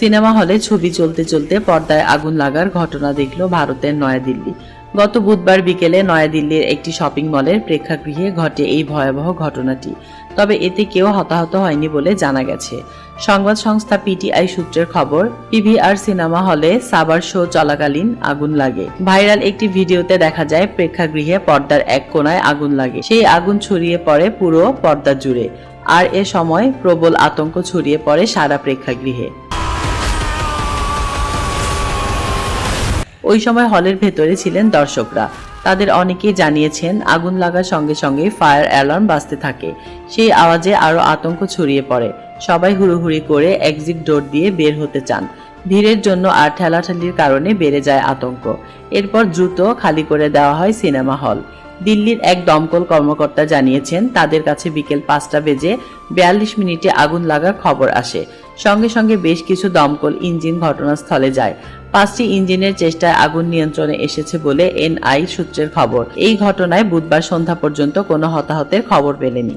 Cinema হলে ছবি চলতে চলতে পর্দায় আগুন লাগার ঘটনা দেখল ভারতের নয়াদিল্লি। গত বুধবার বিকেলে নয়াদিল্লির একটি শপিং মলের প্রেক্ষাগৃহে ঘটে এই ভয়াবহ ঘটনাটি। তবে এতে কেউ হতাহত হয়নি বলে জানা গেছে। সংবাদ সংস্থা পিটিআই সূত্রের খবর, পিভিআর সিনেমা হলে সাবার শো চলাকালীন আগুন লাগে। ভাইরাল একটি ভিডিওতে দেখা যায় প্রেক্ষাগৃহে পর্দার এক কোনায় আগুন লাগে। সেই আগুন ছড়িয়ে পড়ে পুরো পর্দা জুড়ে। আর এ সময় প্রবল আতঙ্ক ছড়িয়ে পড়ে সারা প্রেক্ষাগৃহে। ওই সময় হলের ভেতরে ছিলেন দর্শকরা। তাদের অনেকেই জানিয়েছেন, আগুন লাগার সঙ্গে সঙ্গে ফায়ার অ্যালার্ম বাজতে থাকে। সেই আওয়াজে আরও আতঙ্ক ছড়িয়ে পড়ে। সবাই হুড়োহুড়ি করে এক্সিট ডোর দিয়ে বের হতে চান। ভিড়ের জন্য আর ঠেলাঠেলির কারণে বেড়ে যায় আতঙ্ক। এরপর দ্রুত খালি করে দেওয়া হয় সিনেমা হল। দিল্লির এক দমকল কর্মকর্তা জানিয়েছেন, তাদের কাছে বিকেল পাঁচটা বেজে বিয়াল্লিশ মিনিটে আগুন লাগার খবর আসে। সঙ্গে সঙ্গে বেশ কিছু দমকল ইঞ্জিন ঘটনাস্থলে যায়। পাঁচটি ইঞ্জিনের চেষ্টায় আগুন নিয়ন্ত্রণে এসেছে বলে এনআই সূত্রের খবর। এই ঘটনায় বুধবার সন্ধ্যা পর্যন্ত কোনো হতাহতের খবর পেলেনি